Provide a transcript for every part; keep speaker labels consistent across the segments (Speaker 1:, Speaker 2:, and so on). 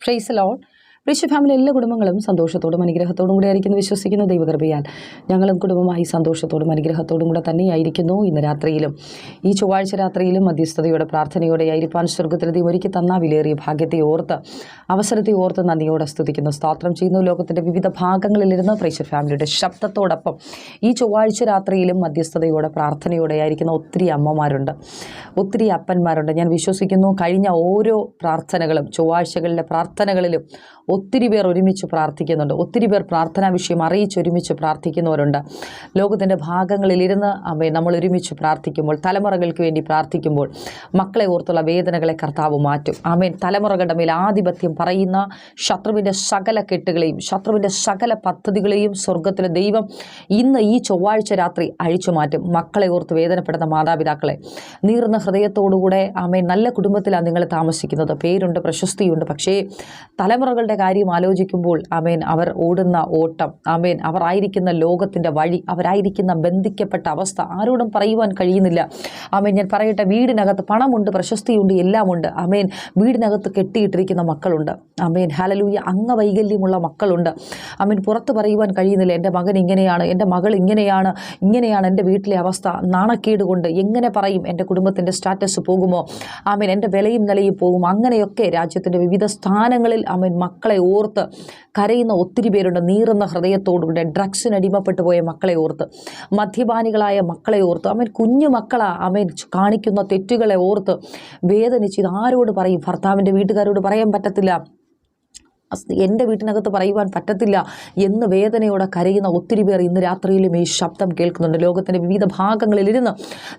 Speaker 1: Praise the Lord. Rishi family എല്ലാ കുടുംബങ്ങളും സന്തോഷത്തോടും അനുഗ്രഹത്തോടും കൂടെ ആയിരിക്കുന്നു വിശ്വസിക്കുന്ന ദൈവകൃപയാൽ. ഞങ്ങളും കുടുംബമായി സന്തോഷത്തോടും അനുഗ്രഹത്തോടും കൂടെ തന്നെയായിരിക്കുന്നു ഇന്ന് രാത്രിയിലും. ഈ ചൊവ്വാഴ്ച രാത്രിയിലും മധ്യസ്ഥതയോടെ പ്രാർത്ഥനയോടെ ആയിരിക്കാൻ സ്വർഗത്തിൽ ദൈവം ഒരുക്കി തന്ന വിലേറിയ ഭാഗ്യത്തെ ഓർത്ത് അവസരത്തെ ഓർത്ത് നന്ദിയോടെ സ്തുതിക്കുന്നു. സ്തോത്രം ചെയ്യുന്നു ലോകത്തിന്റെ വിവിധ ഭാഗങ്ങളിലിരുന്ന് പ്രേക്ഷർ ഫാമിലിയുടെ ശബ്ദത്തോടൊപ്പം. ഈ ചൊവ്വാഴ്ച രാത്രിയിലും മധ്യസ്ഥതയോടെ പ്രാർത്ഥനയോടെ ആയിരിക്കുന്ന ഒത്തിരി അമ്മമാരുണ്ട്. ഒത്തിരി അപ്പന്മാരുണ്ട്. ഞാൻ വിശ്വസിക്കുന്നു കഴിഞ്ഞ ഓരോ പ്രാർത്ഥനകളും ചൊവ്വാഴ്ചകളിലെ പ്രാർത്ഥനകളിലും ഒത്തിരി പേർ ഒരുമിച്ച് പ്രാർത്ഥിക്കുന്നുണ്ട്. ഒത്തിരി പേർ പ്രാർത്ഥനാ വിഷയം അറിയിച്ച് ഒരുമിച്ച് പ്രാർത്ഥിക്കുന്നവരുണ്ട്. ലോകത്തിന്റെ ഭാഗങ്ങളിലിരുന്ന് അമ്മേ നമ്മൾ ഒരുമിച്ച് പ്രാർത്ഥിക്കുമ്പോൾ തലമുറകൾക്ക് വേണ്ടി പ്രാർത്ഥിക്കുമ്പോൾ മക്കളെ ഓർത്തുള്ള വേദനകളെ കർത്താവ് മാറ്റും. ആമേൻ. തലമുറകളുടെ മേൽ ആധിപത്യം പറയുന്ന ശത്രുവിന്റെ സകല കെട്ടുകളെയും ശത്രുവിന്റെ സകല പദ്ധതികളെയും സ്വർഗത്തിലെ ദൈവം ഇന്ന് ഈ ചൊവ്വാഴ്ച രാത്രി അഴിച്ചു മാറ്റും. മക്കളെ ഓർത്ത് വേദനപ്പെടുന്ന മാതാപിതാക്കളെ നീർന്ന ഹൃദയത്തോടുകൂടെ ആമേൻ നല്ല കുടുംബത്തിലാണ് നിങ്ങൾ താമസിക്കുന്നത്. പേരുണ്ട് പ്രശസ്തിയുണ്ട് പക്ഷേ തലമുറകളുടെ കാര്യം ആലോചിക്കുമ്പോൾ ആമേൻ അവർ ഓടുന്ന ഓട്ടം ആമേൻ അവർ ആയിരിക്കുന്ന ലോകത്തിന്റെ വഴി അവരായിരിക്കുന്ന ബന്ധിക്കപ്പെട്ട അവസ്ഥ ആരോടും പറയുവാൻ കഴിയുന്നില്ല. ആമേൻ ഞാൻ പറയട്ടെ വീടിനകത്ത് പണമുണ്ട് പ്രശസ്തിയുണ്ട് എല്ലാമുണ്ട്. ആമേൻ വീടിനകത്ത് കെട്ടിയിട്ടിരിക്കുന്ന മക്കളുണ്ട്. ആമേൻ ഹലലൂയ അംഗവൈകല്യമുള്ള മക്കളുണ്ട്. ആമേൻ പുറത്ത് പറയുവാൻ കഴിയുന്നില്ല എന്റെ മകൻ ഇങ്ങനെയാണ് എന്റെ മകൾ ഇങ്ങനെയാണ് ഇങ്ങനെയാണ് എന്റെ വീട്ടിലെ അവസ്ഥ നാണക്കേട് കൊണ്ട് എങ്ങനെ പറയും എന്റെ കുടുംബത്തിന്റെ സ്റ്റാറ്റസ് പോകുമോ? ആമേൻ എന്റെ വിലയും നിലയും പോകും. അങ്ങനെയൊക്കെ രാജ്യത്തിന്റെ വിവിധ സ്ഥാനങ്ങളിൽ ആമേൻ മക്കളെ ഓർത്ത് കരയുന്ന ഒത്തിരി പേരുണ്ട്. നീറുന്ന ഹൃദയത്തോടുകൂടെ ഡ്രഗ്സിന് അടിമപ്പെട്ടു പോയ മക്കളെ ഓർത്ത് മദ്യപാനികളായ മക്കളെ ഓർത്ത് അവൻ കുഞ്ഞു മക്കളാ അവൻ കാണിക്കുന്ന തെറ്റുകളെ ഓർത്ത് വേദനിച്ച് ഇത് ആരോട് പറയും? ഭർത്താവിന്റെ വീട്ടുകാരോട് പറയാൻ പറ്റത്തില്ല. എന്റെ വീട്ടിനകത്ത് പറയുവാൻ പറ്റത്തില്ല എന്ന് വേദനയോടെ കരയുന്ന ഒത്തിരി പേർ ഇന്ന് രാത്രിയിലും ഈ ശബ്ദം കേൾക്കുന്നുണ്ട്. ലോകത്തിന്റെ വിവിധ ഭാഗങ്ങളിലിരുന്ന്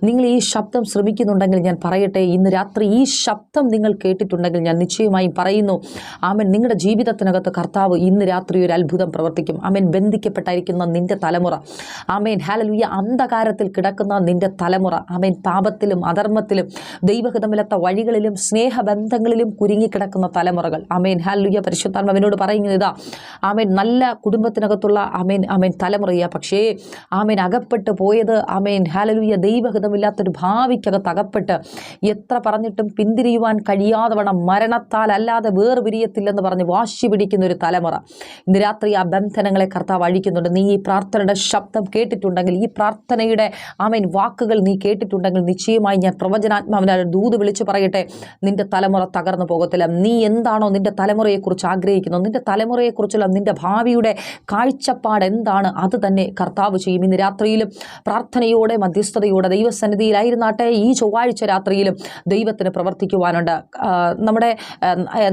Speaker 1: നിങ്ങൾ ഈ ശബ്ദം ശ്രമിക്കുന്നുണ്ടെങ്കിൽ ഞാൻ പറയട്ടെ ഇന്ന് രാത്രി ഈ ശബ്ദം നിങ്ങൾ കേട്ടിട്ടുണ്ടെങ്കിൽ ഞാൻ നിശ്ചയമായും പറയുന്നു. ആമൻ. നിങ്ങളുടെ ജീവിതത്തിനകത്ത് കർത്താവ് ഇന്ന് രാത്രി ഒരു അത്ഭുതം പ്രവർത്തിക്കും. ആമൻ. ബന്ധിക്കപ്പെട്ടായിരിക്കുന്ന നിന്റെ തലമുറ. ആമേൻ. ഹാലലുയ അന്ധകാരത്തിൽ കിടക്കുന്ന നിന്റെ തലമുറ. ആമേൻ. പാപത്തിലും അധർമ്മത്തിലും ദൈവഹിതമില്ലാത്ത വഴികളിലും സ്നേഹബന്ധങ്ങളിലും കുരുങ്ങിക്കിടക്കുന്ന തലമുറകൾ. ആമേൻ. ഹാലുയ അവനോട് പറയുന്നത് ഇതാ ആമേൻ നല്ല കുടുംബത്തിനകത്തുള്ള ആമേൻ ആമേൻ തലമുറയ. പക്ഷേ ആമേൻ അകപ്പെട്ട് പോയത് ആമേൻ ഹാലലൂയ ദൈവഹിതമില്ലാത്തൊരു ഭാവിക്കകത്ത് അകപ്പെട്ട് എത്ര പറഞ്ഞിട്ടും പിന്തിരിയുവാൻ കഴിയാതെ വണ്ണം മരണത്താൽ അല്ലാതെ വേർപിരിയത്തില്ലെന്ന് പറഞ്ഞ് വാശി പിടിക്കുന്ന ഒരു തലമുറ. ഇന്ന് രാത്രി ആ ബന്ധനങ്ങളെ കർത്താവ് അഴിക്കുന്നുണ്ട്. നീ ഈ പ്രാർത്ഥനയുടെ ശബ്ദം കേട്ടിട്ടുണ്ടെങ്കിൽ ഈ പ്രാർത്ഥനയുടെ ആമേൻ വാക്കുകൾ നീ കേട്ടിട്ടുണ്ടെങ്കിൽ നിശ്ചയമായി ഞാൻ പ്രവചനാത്മാവിനെ ദൂത് വിളിച്ചു പറയട്ടെ. നിന്റെ തലമുറ തകർന്നു പോകത്തില്ല. നീ എന്താണോ നിന്റെ തലമുറയെക്കുറിച്ച് ആഗ്രഹിക്കുന്നത് നിന്റെ തലമുറയെക്കുറിച്ചുള്ള നിന്റെ ഭാവിയുടെ കാഴ്ചപ്പാട് എന്താണ്? അത് തന്നെ കർത്താവ് ചെയ്യും. ഇന്ന് രാത്രിയിലും പ്രാർത്ഥനയോടെ മധ്യസ്ഥതയോടെ ദൈവസന്നിധിയിലായിരുന്നാട്ടെ ഈ ചൊവ്വാഴ്ച രാത്രിയിലും ദൈവത്തിന് പ്രവർത്തിക്കുവാനുണ്ട്. നമ്മുടെ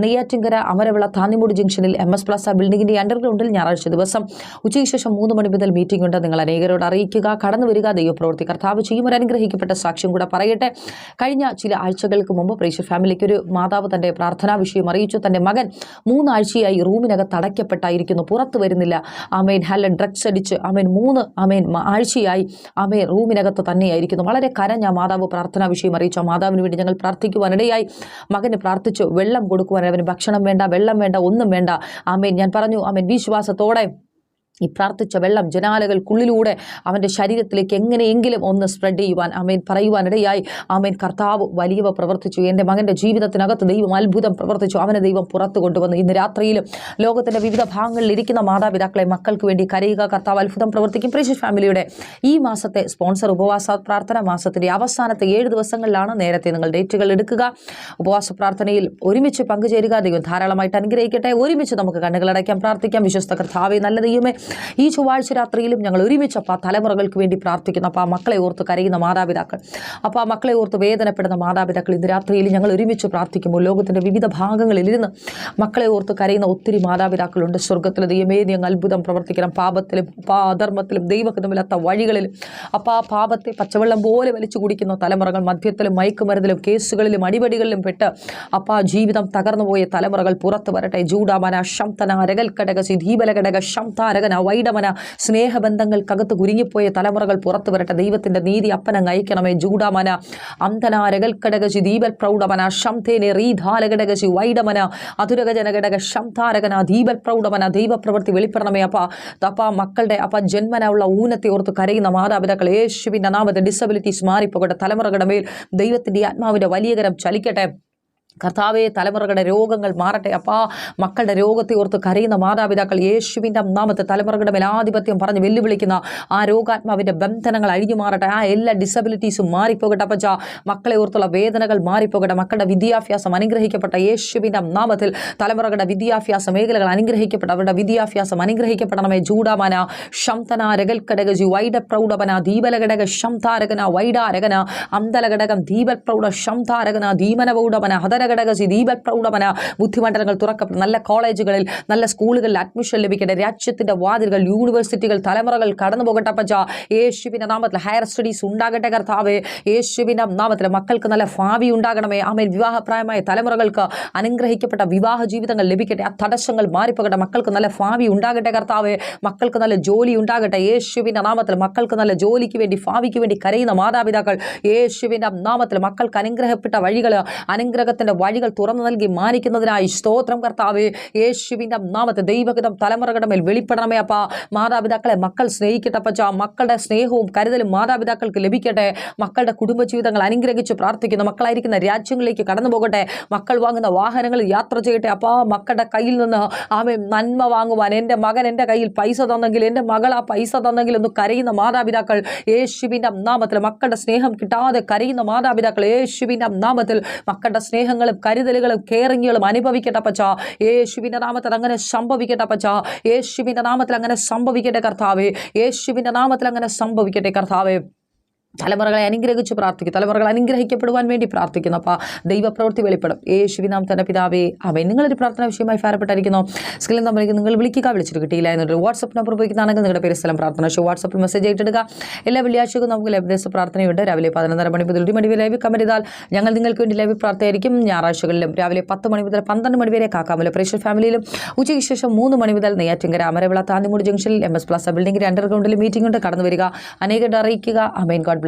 Speaker 1: നെയ്യാറ്റിങ്കര അമരവിള താന്നിമൂടി ജംഗ്ഷനിൽ എം എസ് പ്ലസ് ബിൽഡിങ്ങിന്റെ അണ്ടർഗ്രൗണ്ടിൽ ഞായറാഴ്ച ദിവസം ഉച്ചയ്ക്ക് ശേഷം മൂന്ന് മണി മുതൽ മീറ്റിംഗ് ഉണ്ട്. നിങ്ങൾ അനേകരോട് അറിയിക്കുക കടന്നു വരിക ദൈവപ്രവൃത്തി കർത്താവ് ചെയ്യും. ഒരു അനുഗ്രഹിക്കപ്പെട്ട സാക്ഷ്യം കൂടെ പറയട്ടെ. കഴിഞ്ഞ ചില ആഴ്ചകൾക്ക് മുമ്പ് പ്രേക്ഷ ഫാമിലിക്ക് ഒരു മാതാവ് തന്റെ പ്രാർത്ഥനാ വിഷയം അറിയിച്ചു. തന്റെ മകൻ മൂന്നാഴ്ചയായി റൂമിനകത്ത് അടയ്ക്കപ്പെട്ടായിരിക്കുന്നു. പുറത്തു വരുന്നില്ല. അമേൻ ഹല്ല ഡ്രഗ്സ് അടിച്ച് അമേൻ മൂന്ന് അമേൻ ആഴ്ചയായി അമേൻ റൂമിനകത്ത് തന്നെയായിരിക്കുന്നു. വളരെ കരഞ്ഞ മാതാവ് പ്രാർത്ഥനാ വിഷയം അറിയിച്ചു. മാതാവിന് വേണ്ടി ഞങ്ങൾ പ്രാർത്ഥിക്കുവാനിടയായി മകന് പ്രാർത്ഥിച്ചു. വെള്ളം കൊടുക്കുവാൻ അവന് ഭക്ഷണം വേണ്ട വെള്ളം വേണ്ട ഒന്നും വേണ്ട. അമേൻ ഞാൻ പറഞ്ഞു. അമേൻ വിശ്വാസത്തോടെ ഈ പ്രാർത്ഥിച്ച വെള്ളം ജനാലകൾക്കുള്ളിലൂടെ അവന്റെ ശരീരത്തിലേക്ക് എങ്ങനെയെങ്കിലും ഒന്ന് സ്പ്രെഡ് ചെയ്യുവാൻ അമേൻ പറയുവാനിടയായി. ആമേൻ കർത്താവ് വലിയവ പ്രവർത്തിച്ചു. എന്റെ മകന്റെ ജീവിതത്തിനകത്ത് ദൈവം അത്ഭുതം പ്രവർത്തിച്ചു. അവനെ ദൈവം പുറത്തു കൊണ്ടുവന്നു. ഇന്ന് രാത്രിയിലും ലോകത്തിന്റെ വിവിധ ഭാഗങ്ങളിൽ ഇരിക്കുന്ന മാതാപിതാക്കളെ മക്കൾക്ക് വേണ്ടി കരയുക. കർത്താവ് അത്ഭുതം പ്രവർത്തിക്കും. പ്രേഷ്യസ് ഫാമിലിയുടെ ഈ മാസത്തെ സ്പോൺസർ ഉപവാസ പ്രാർത്ഥന മാസത്തിന്റെ അവസാനത്തെ ഏഴ് ദിവസങ്ങളിലാണ് നേരത്തെ നിങ്ങൾ ഡേറ്റുകൾ എടുക്കുക. ഉപവാസ പ്രാർത്ഥനയിൽ ഒരുമിച്ച് പങ്കുചേരുക. ദൈവം ധാരാളമായിട്ട് അനുഗ്രഹിക്കട്ടെ. ഒരുമിച്ച് നമുക്ക് കണ്ണുകളടയ്ക്കാം പ്രാർത്ഥിക്കാം. വിശ്വസ്ത കർത്താവെ നല്ല ദൈവമേ ഈ ചൊവ്വാഴ്ച രാത്രിയിലും ഞങ്ങൾ ഒരുമിച്ച് അപ്പോൾ ആ തലമുറകൾക്ക് വേണ്ടി പ്രാർത്ഥിക്കുന്നു. അപ്പോൾ ആ മക്കളെ ഓർത്ത് കരയുന്ന മാതാപിതാക്കൾ. അപ്പോൾ ആ മക്കളെ ഓർത്ത് വേദനപ്പെടുന്ന മാതാപിതാക്കൾ ഇന്ന് രാത്രിയിൽ ഞങ്ങൾ ഒരുമിച്ച് പ്രാർത്ഥിക്കുമ്പോൾ ലോകത്തിന്റെ വിവിധ ഭാഗങ്ങളിലിരുന്ന് മക്കളെ ഓർത്ത് കരയുന്ന ഒത്തിരി മാതാപിതാക്കളുണ്ട്. സ്വർഗത്തിൽ ദൈവമേ ഞങ്ങൾ അത്ഭുതം പ്രവർത്തിക്കണം. പാപത്തിലും അധർമ്മത്തിലും ദൈവഹിതമില്ലാത്ത വഴികളിലും. അപ്പോൾ ആ പാപത്തെ പച്ചവെള്ളം പോലെ വലിച്ചു കുടിക്കുന്ന തലമുറകൾ മദ്യത്തിലും മയക്കുമരുന്നിലും കേസുകളിലും അടിപടികളിലും പെട്ട് അപ്പോൾ ആ ജീവിതം തകർന്നുപോയ തലമുറകൾ പുറത്തു വരട്ടെ. ജൂഡാമന ശംതന രകൽക്കടക ദീപലകടക ശംതാരകന. വൈഡമന സ്നേഹബന്ധങ്ങൾക്കകത്ത് കുരുങ്ങിപ്പോയ തലമുറകൾ പുറത്തു വരട്ടെ. ദൈവത്തിന്റെ നീതി അപ്പനങ്ങ് അയക്കണമേ. ജൂഡാമന അന്തന ദീപൽ പ്രൗഢമന ശംതേനെ റീധാലകടകശി വൈഡമന അതുരകജനകടക ശംതാരകന ദീപൽ പ്രൗഢമന ദൈവപ്രവൃത്തി വെളിപ്പെടണമേ അപ്പ. അപ്പ മക്കളുടെ അപ്പ ജന്മന ഉള്ള ഊനത്തെ ഓർത്ത് കരയുന്ന മാതാപിതാക്കൾ യേശുവിന്റെ നാമത്തെ ഡിസബിലിറ്റീസ് മാറിപ്പോകട്ടെ. തലമുറകളുടെ മേൽ ദൈവത്തിന്റെ ആത്മാവിന്റെ വലിയ ചലിക്കട്ടെ. കർത്താവെ തലമുറകളുടെ രോഗങ്ങൾ മാറട്ടെ. അപ്പാ മക്കളുടെ രോഗത്തെ ഓർത്ത് കരയുന്ന മാതാപിതാക്കൾ യേശുവിന്റെ നാമത്തെ തലമുറകളുടെ മേൽ ആധിപത്യം പറഞ്ഞ് വെല്ലുവിളിക്കുന്ന ആ രോഗാത്മാവിന്റെ ബന്ധനങ്ങൾ അഴിഞ്ഞു മാറട്ടെ. ആ എല്ലാ ഡിസബിലിറ്റീസും മാറിപ്പോകട്ടെ അപ്പച്ച. മക്കളെ ഓർത്തുള്ള വേദനകൾ മാറിപ്പോകട്ടെ. മക്കളുടെ വിദ്യാഭ്യാസം അനുഗ്രഹിക്കപ്പെട്ട യേശുവിന്റെ നാമത്തിൽ തലമുറകളുടെ വിദ്യാഭ്യാസ മേഖലകൾ അനുഗ്രഹിക്കപ്പെട്ട അവരുടെ വിദ്യാഭ്യാസം അനുഗ്രഹിക്കപ്പെടണമേ. ജൂഡാമന ശംതന രകൽക്കടകജി വൈഡ പ്രൗഢപന ദീപലഘടക ശംതാരകന വൈഡാരകന അന്തലഘടകം ദീപപ്രൗഢ ശംതാരകന ധീമനപൗഢവന ഹതരഘടകസി ദീപൽ പ്രൗഢമന ബുദ്ധിമണ്ഡലങ്ങൾ തുറക്കപ്പെട്ട നല്ല കോളേജുകളിൽ നല്ല സ്കൂളുകളിൽ അഡ്മിഷൻ ലഭിക്കേണ്ട രാജ്യത്തിന്റെ വാതിലുകൾ യൂണിവേഴ്സിറ്റികൾ തലമുറകൾ കടന്നു പോകട്ടെ പച്ച യേശുവിന്റെ നാമത്തിൽ ഹയർ സ്റ്റഡീസ് ഉണ്ടാകട്ടെ കർത്താവേ. യേശുവിന്റെ നാമത്തിൽ മക്കൾക്ക് നല്ല ഭാവി ഉണ്ടാകണമേ. ആമേൽ വിവാഹപ്രായമായ തലമുറകൾക്ക് അനുഗ്രഹിക്കപ്പെട്ട വിവാഹ ജീവിതങ്ങൾ ലഭിക്കട്ടെ. ആ തടസ്സങ്ങൾ മാറിപ്പോകട്ടെ. മക്കൾക്ക് നല്ല ഭാവി ഉണ്ടാകട്ടെ കർത്താവേ. മക്കൾക്ക് നല്ല ജോലി ഉണ്ടാകട്ടെ. യേശുവിന്റെ നാമത്തിൽ മക്കൾക്ക് നല്ല ജോലിക്ക് വേണ്ടി ഭാവിക്ക് വേണ്ടി കരയുന്ന മാതാപിതാക്കൾ യേശുവിന്റെ നാമത്തിൽ മക്കൾക്ക് അനുഗ്രഹപ്പെട്ട വഴികൾ അനുഗ്രഹത്തിന്റെ വഴികൾ തുറന്നു നൽകി മാനിക്കുന്നതിനായി സ്തോത്രം കർത്താവേ യേശുവിന്റെ നാമത്തിൽ ദൈവഗതം തലമുറകളുടെ മേൽ വെളിപ്പെടണമേ അപ്പ. മാതാപിതാക്കളെ മക്കൾ സ്നേഹിക്കട്ടെ പച്ച മക്കളുടെ സ്നേഹവും കരുതലും മാതാപിതാക്കൾക്ക് ലഭിക്കട്ടെ. മക്കളുടെ കുടുംബജീവിതങ്ങൾ അനുഗ്രഹിച്ച് പ്രാർത്ഥിക്കുന്നു മക്കളായിരിക്കുന്ന രാജ്യങ്ങളിലേക്ക് കടന്നു പോകട്ടെ. മക്കൾ വാങ്ങുന്ന വാഹനങ്ങളിൽ യാത്ര ചെയ്യട്ടെ അപ്പോൾ മക്കളുടെ കയ്യിൽ നിന്ന് ആമേ നന്മ വാങ്ങുവാൻ എന്റെ മകൻ എന്റെ കയ്യിൽ പൈസ തന്നെങ്കിൽ എന്റെ മകൾ ആ പൈസ തന്നെങ്കിൽ എന്ന് കരയുന്ന മാതാപിതാക്കൾ യേശുവിന്റെ നാമത്തിൽ മക്കളുടെ സ്നേഹം കിട്ടാതെ കരയുന്ന മാതാപിതാക്കൾ യേശുവിന്റെ നാമത്തിൽ മക്കളുടെ സ്നേഹങ്ങളും കരുതലുകളും കെയറിങ്ങുകളും അനുഭവിക്കട്ടെ പച്ച യേശുവിന്റെ നാമത്തിൽ അങ്ങനെ സംഭവിക്കട്ടെ പച്ച യേശുവിന്റെ നാമത്തിൽ അങ്ങനെ സംഭവിക്കട്ടെ കർത്താവേ. യേശുവിന്റെ നാമത്തിൽ അങ്ങനെ സംഭവിക്കട്ടെ കർത്താവേ. തലമുറകളെ അനുഗ്രഹിച്ച് പ്രാർത്ഥിക്കും. തലമുറകൾ അനുഗ്രഹിക്കപ്പെടുവാൻ വേണ്ടി പ്രാർത്ഥിക്കുന്നു. അപ്പോൾ ദൈവപ്രവൃത്തി വെളിപ്പെടും. യേശുവിനാം തന്നെ പിതാവേ അവൻ നിങ്ങളൊരു പ്രാർത്ഥന വിഷയമായി ഫാരപ്പെട്ടായിരിക്കുന്നു സ്ക്രീൻ നമ്പറിലേക്ക് നിങ്ങൾ വിളിക്കുക വിളിച്ചിട്ട് കിട്ടിയില്ല എന്നൊരു വാട്സപ്പ് നമ്പർ ഉപയോഗിക്കുന്നതാണെങ്കിൽ നിങ്ങളുടെ പേര് സ്ഥലം പ്രാർത്ഥന പക്ഷേ വാട്സപ്പിൽ മെസ്സേജ് ആയിട്ടിടുക എല്ലാ വെള്ളിയാഴ്ചക്കും നമുക്ക് ലഭ്യദേശ പ്രാർത്ഥനയുണ്ട്. രാവിലെ പതിനൊന്നര മണി മുതൽ ഒരു മണി വരെ ലൈവ് കമന്റ് ചെയ്താൽ ഞങ്ങൾ നിങ്ങൾക്ക് വേണ്ടി ലൈവ് പ്രാർത്ഥനയായിരിക്കും. ഞായറാഴ്ചകളിലും രാവിലെ പത്ത് മണി മുതൽ പന്ത്രണ്ട് മണി വരെ കാക്കാമല പ്രേക്ഷർ ഫാമിലിയിലും ഉച്ചയ്ക്ക് ശേഷം മൂന്ന് മണി മുതൽ നെയ്യാറ്റിങ്കര അമരവിള താന്നിമൂട് ജംഗ്ഷനിൽ എം എസ് പ്ലസ് ബിൽഡിംഗിന്റെ അണ്ടർഗ്രൗണ്ടിൽ മീറ്റിംഗ് ഉണ്ട്. കടന്നു വരിക. അനേകം അറിയിക്കുക. Amen God